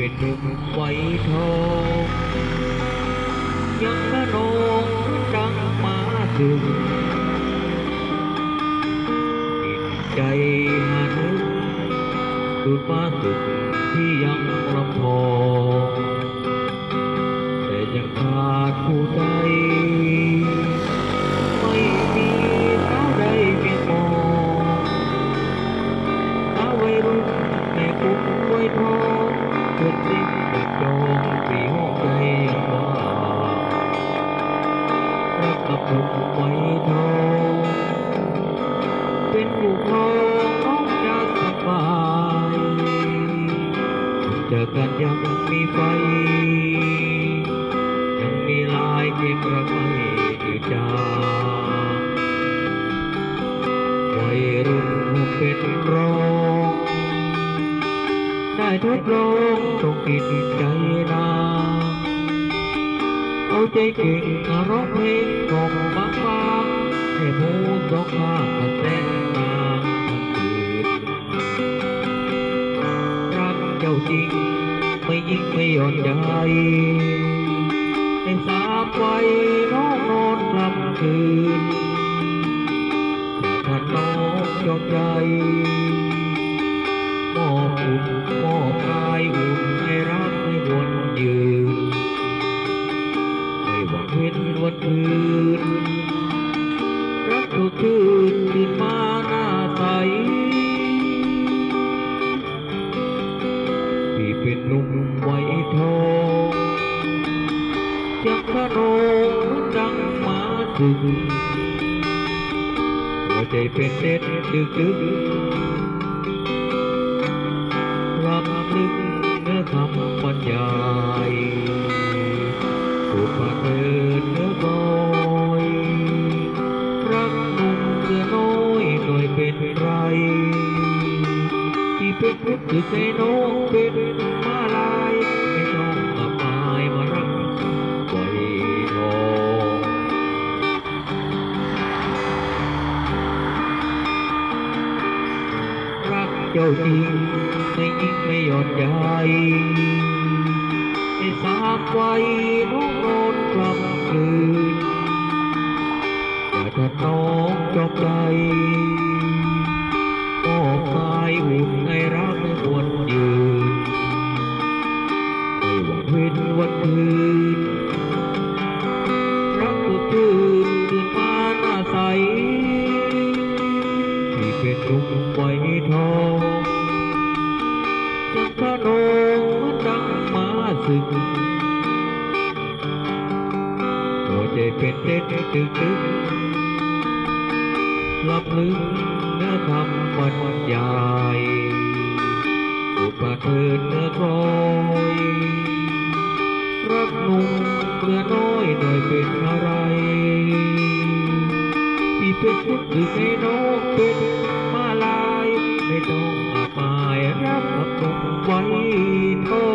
เป็นหนุนไว้ทองยังกระนงดังมาถึงจิตใจหันึกดูดมาสึกที่ยังลำพองแต่ยังขาดผู้ใด รักกับผมวัยทองเป็นผู้ครองน้องจะสบายเจอกันยังมีไฟ ยังมีลายเพียงระไมจืดจางวัยรุ่นคงเป็นรองได้ทดลองต้องกินใจนาาใจเก่งร้องเพลงของบางบางให้หูสองข้างกระแสนางทั้งคืนรักเจ้าจริงไม่ยิ่งไม่หย่อนใจให้สามไว้น้องนอนกลำคืนถ้าน้องยอมใจมอบอุ่นมอบกายอุ่น ว้นวันคืนรักทุกคืนตื่นมาหน้าใสพี่เป็นหนุ่มไว้ทองยังขนองดังมาถึงหัวใจเป็นเด็ดดึกดึก เป็นอใจน้องเป็นมาลายไม่ต้องอับอายมารักไว้ทองรักเจ้าจริงไม่ยิ่งไม่หย่อนใจให้สากไว้น้องนอนกลำคืนอย่าถ้าน้อง รักทุกคืนตื่นมาหน้าใส ที่เป็นลุมไวทองยังขนงดังมาสึกหัวใจเป็นเต้นตึกตึกลับลึกเนื้อคำบรรยายอุปมา รักหนุ่มเมื่อน้อยหน่อยเป็นอะไรพี่เป็นพุทธหรือให้น้องเป็นมาลาย ไม่ต้องอาปายรับกับหนุ่มไว้ทอ